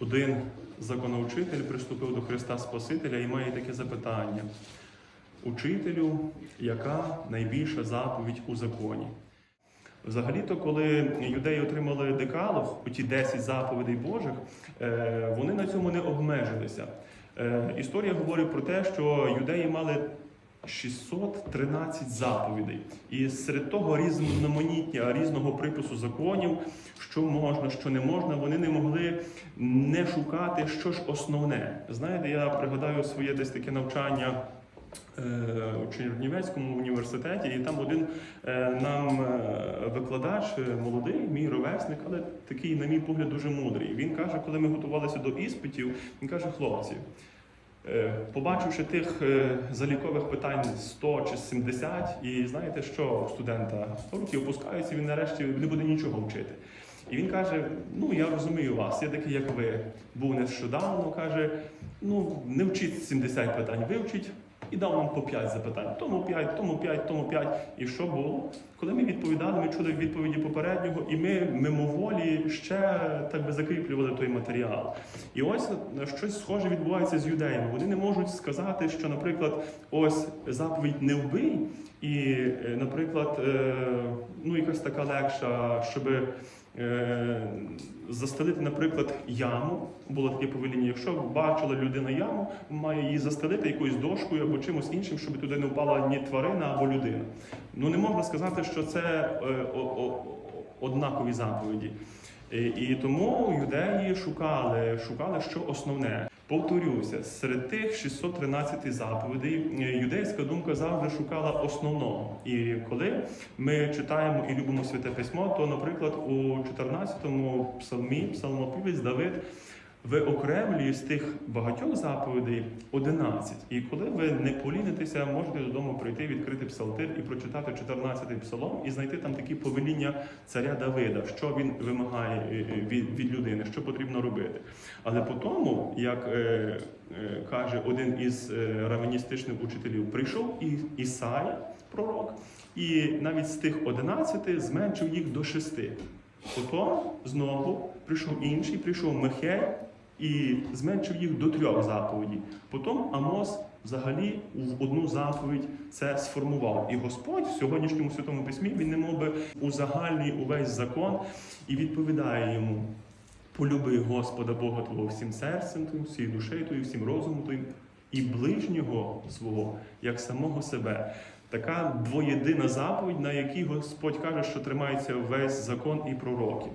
Один законоучитель приступив до Христа Спасителя і має таке запитання: Учителю, яка найбільша заповідь у законі? Взагалі-то, коли юдеї отримали декалог, оті 10 заповідей Божих, е, вони на цьому не обмежилися. Е, Історія говорить про те, що юдеї мали 613 заповідей, і серед того різноманіття різного припису законів, що можна, що не можна, вони не могли не шукати, що ж основне. Знаєте, я пригадаю своє десь таке навчання. е, У Чернівецькому університеті, і там один е, нам е, викладач, молодий, мій ровесник, але такий, на мій погляд, дуже мудрий. Він каже, коли ми готувалися до іспитів, він каже: хлопці, побачивши тих е, залікових питань 100 чи 70, і знаєте, що у студента руки опускаються, він нарешті не буде нічого вчити. І він каже: Ну я розумію вас, я такий, як ви, був нещодавно. каже: ну не вчіть 70 питань, вивчіть. І дав нам по 5 запитань. Тому 5, тому 5, тому 5. І що було? Коли ми відповідали, ми чули відповіді попереднього, і ми мимоволі ще так би закріплювали той матеріал. І ось е, щось схоже відбувається з юдеями. Вони не можуть сказати, що, наприклад, ось заповідь не вбий, і, е, наприклад, е, ну якась така легша, щоби. Е, Застелити, наприклад, яму було таке повеління. Якщо бачила людина яму, має її застелити якоюсь дошкою або чимось іншим, щоб туди не впала ні тварина або людина. Ну не можна сказати, що це е, однакові заповіді. І, і тому юдеї шукали, шукали, що основне. Повторюся, серед тих 613 заповідей е, юдейська думка завжди шукала основного. І коли ми читаємо і любимо святе письмо, то, наприклад, у 14-му псалмі псалмопівець Давид виокремлює з тих багатьох заповідей 11. І коли ви не полінитеся, можете додому прийти, відкрити псалтир і прочитати 14-й псалом і знайти там такі повеління царя Давида, що він вимагає е, е, від, людини, що потрібно робити. Але по тому, як е, е, каже один із е, раваністичних учителів, прийшов і Ісая, пророк, і навіть з тих 11 зменшив їх до шести. Потім знову прийшов інший, прийшов Михей і зменшив їх до трьох заповідей. Потім Амос взагалі в одну заповідь це сформував. І Господь в сьогоднішньому святому письмі він не мов би узагальнює увесь закон і відповідає йому. Полюби Господа Бога Твого всім серцем твоїм, всією душею твоєю, всім розумом твоїм і ближнього свого, як самого себе. Така двоєдина заповідь, на якій Господь каже, що тримається весь закон і пророки.